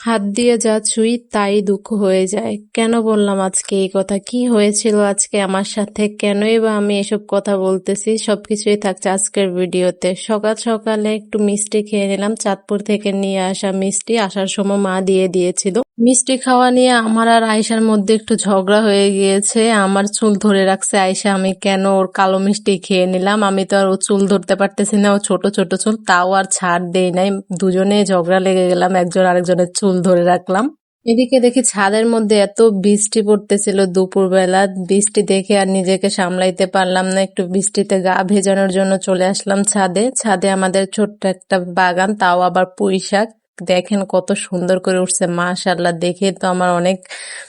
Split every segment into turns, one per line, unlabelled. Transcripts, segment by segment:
হাত দিয়ে যা ছুঁই, তাই দুঃখ হয়ে যায়। কেন বললাম আজকে এই কথা? কি হয়েছিল আজকে আমার সাথে? কেনই বা আমি এসব কথা বলতেছি? সবকিছুই থাকছে আজকের ভিডিওতে। সকাল সকালে একটু মিষ্টি খেয়ে নিলাম। চাঁদপুর থেকে নিয়ে আসা মিষ্টি আসার সময় মা দিয়ে দিয়েছিল। মিষ্টি খাওয়া নিয়ে আমার আর আয়সার মধ্যে একটু ঝগড়া হয়ে গিয়েছে। আমার চুল ধরে রাখছে আয়সা আমি কেন ওর কালো মিষ্টি খেয়ে নিলাম? আমি তো আর ও চুল ধরতে পারতেছি না, ও ছোট ছোট চুল, তাও আর ছাড় দেই নাই। দুজনে ঝগড়া লেগে গেলাম, একজন আরেকজনের চুল ধরে রাখলাম। এদিকে দেখি ছাদের মধ্যে এত বৃষ্টি পড়তেছিল দুপুরবেলা। বৃষ্টি দেখে আর নিজেকে সামলাইতে পারলাম না। একটু বৃষ্টিতে গা ভেজানোর জন্য চলে আসলাম ছাদে। ছাদে আমাদের ছোট্ট একটা বাগান, তাও আবার পুঁই শাক। দেখেন কত সুন্দর করে উঠছে মাশাল্লাহ দেখে তো আমার অনেক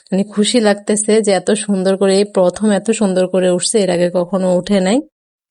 মানে খুশি লাগতেছে যে এত সুন্দর করে, এই প্রথম এত সুন্দর করে উঠছে, এর আগে কখনো উঠে নাই।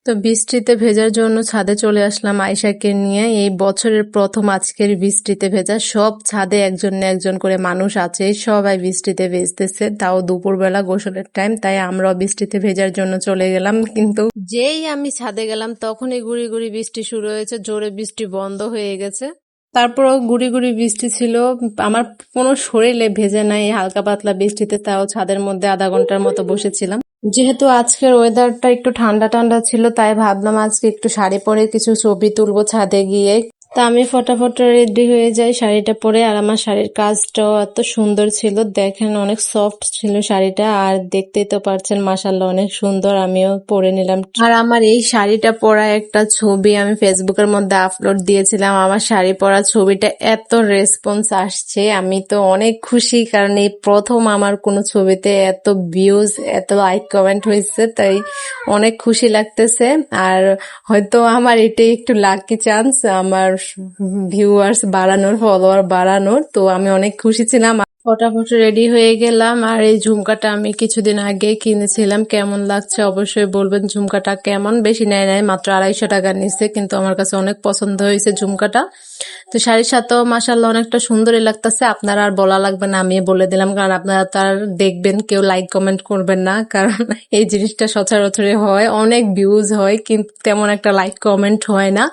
তো বৃষ্টিতে ভেজার জন্য ছাদে চলে আসলাম আয়সাকে নিয়ে। এই বছরের প্রথম আজকের বৃষ্টিতে ভেজা সব ছাদে একজন না একজন করে মানুষ আছে, সবাই বৃষ্টিতে ভেজতেছে। তাও দুপুরবেলা গোসলের টাইম তাই আমরাও বৃষ্টিতে ভেজার জন্য চলে গেলাম। কিন্তু যেই আমি ছাদে গেলাম, তখনই গুড়ি গুড়ি বৃষ্টি শুরু হয়েছে, জোরে বৃষ্টি বন্ধ হয়ে গেছে। তারপরও গুড়ি গুড়ি বৃষ্টি ছিল। আমার কোনো শরীরে ভেজে নাই, হালকা পাতলা বৃষ্টিতে, তাও ছাদের মধ্যে আধা ঘণ্টার মতো বসেছিলাম। যেহেতু আজকের ওয়েদারটা একটু ঠান্ডা ঠান্ডা ছিল, তাই ভাবলাম আজকে একটু শাড়ি পরে কিছু ছবি তুলবো ছাদে গিয়ে। তা আমি ফটাফট রেডি হয়ে যাই শাড়িটা পরে। আর আমার শাড়ির কাজটাও এত সুন্দর ছিল। দেখেন অনেক সফট ছিল শাড়িটা। আর দেখতেই তো পারছেন মাসাল্লাহ অনেক সুন্দর। আমিও পরে নিলাম। আর আমার এই শাড়িটা পরা একটা ছবি আমি ফেসবুকের মধ্যে আপলোড দিয়েছিলাম। আমার শাড়ি পরা ছবিটা এত রেসপন্স আসছে। আমি তো অনেক খুশি, কারণ এই প্রথম আমার কোনো ছবিতে এত ভিউজ এত লাইক কমেন্ট হয়েছে, তাই অনেক খুশি লাগতেছে। আর হয়তো আমার এটাই একটু লাকি চান্স আমার ভিউয়ার্স বাড়ানোর ফলোয়ার বাড়ানোর তো আমি অনেক খুশি ছিলাম। ফটাফট রেডি হয়ে গেলাম। আর এই ঝুমকাটা আমি কিছুদিন আগে কিনেছিলাম। কেমন লাগছে অবশ্যই বলবেন। ঝুমকাটা কেমন? বেশি নেয় নেয় মাত্র আড়াইশো টাকা নিচ্ছে কিন্তু আমার কাছে অনেক পছন্দ হয়েছে ঝুমকাটা। তো শাড়ির সাথেও মাসাল্লাহ অনেকটা সুন্দরই লাগতেছে। আপনারা আর বলা লাগবে না আমি বলে দিলাম। কারণ আপনারা তার দেখবেন, কেউ লাইক কমেন্ট করবেন না। কারণ এই জিনিসটা সচরাচরে হয়। অনেক ভিউজ হয়, কিন্তু তেমন একটা লাইক কমেন্ট হয় না।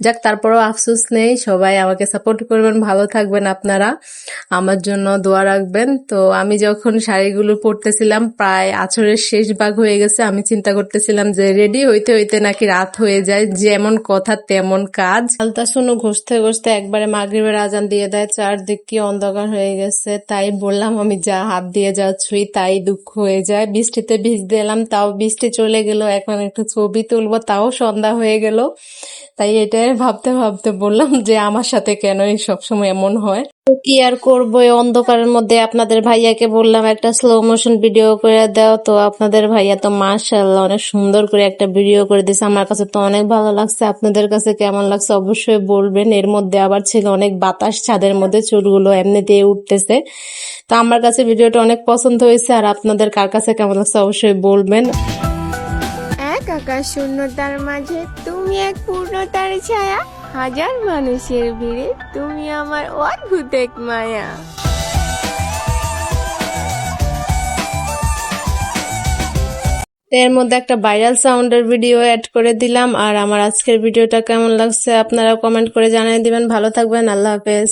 যাক, তারপরেও আফসোস নেই। সবাই আমাকে সাপোর্ট করবেন। ভালো থাকবেন আপনারা। আমার জন্য দোয়া রাখবেন। তো আমি যখন শাড়িগুলো পরতেছিলাম, প্রায় আছরের শেষ ভাগ হয়ে গেছে, আমি চিন্তা করতেছিলাম যে রেডি হইতে হইতে নাকি রাত হয়ে যায়, যেমন কথা তেমন কাজ। আলতা শুনো ঘষতে ঘষতে একবারে মাগরিবের আজান দিয়ে দেয়, চারদিক কি অন্ধকার হয়ে গেছে। তাই বললাম, আমি যা হাত দিয়ে যা ছুঁই তাই দুঃখ হয়ে যায়। বৃষ্টিতে ভিজ দিলাম তাও বৃষ্টি চলে গেল, এখন একটু ছবি তুলবো, তাও সন্ধ্যা হয়ে গেল। তাই এটাই ভাবতে ভাবতে বললাম যে আমার সাথে কেন এই সবসময় এমন হয়। তো কি আর করব? এই অন্ধকারের মধ্যে আপনাদের ভাইয়াকে বললাম, একটা স্লো মোশন ভিডিও করে দাও। তো আপনাদের ভাইয়া তো মার্শাল্লাহ অনেক সুন্দর করে একটা ভিডিও করে দিয়েছে আমার কাছে তো অনেক ভালো লাগছে। আপনাদের কাছে কেমন লাগছে অবশ্যই বলবেন। এর মধ্যে আবার ছিল অনেক বাতাস, ছাদের মধ্যে চুলগুলো এমনিতেই উঠতেছে। তো আমার কাছে ভিডিওটা অনেক পছন্দ হয়েছে। আর আপনাদের কার কাছে কেমন লাগছে অবশ্যই বলবেন।
আকাশ শূন্যতার মাঝে, তুমি এক পূর্ণতার ছায়া। হাজার মানুষের ভিড়ে, তুমি আমার অদ্ভুত এক মায়া।
এর মধ্যে একটা ভাইরাল সাউন্ডের ভিডিও অ্যাড করে দিলাম, আর আমার আজকের ভিডিওটা কেমন লাগছে আপনারা কমেন্ট করে জানিয়ে দিবেন। ভালো থাকবেন, আল্লাহ হাফেজ।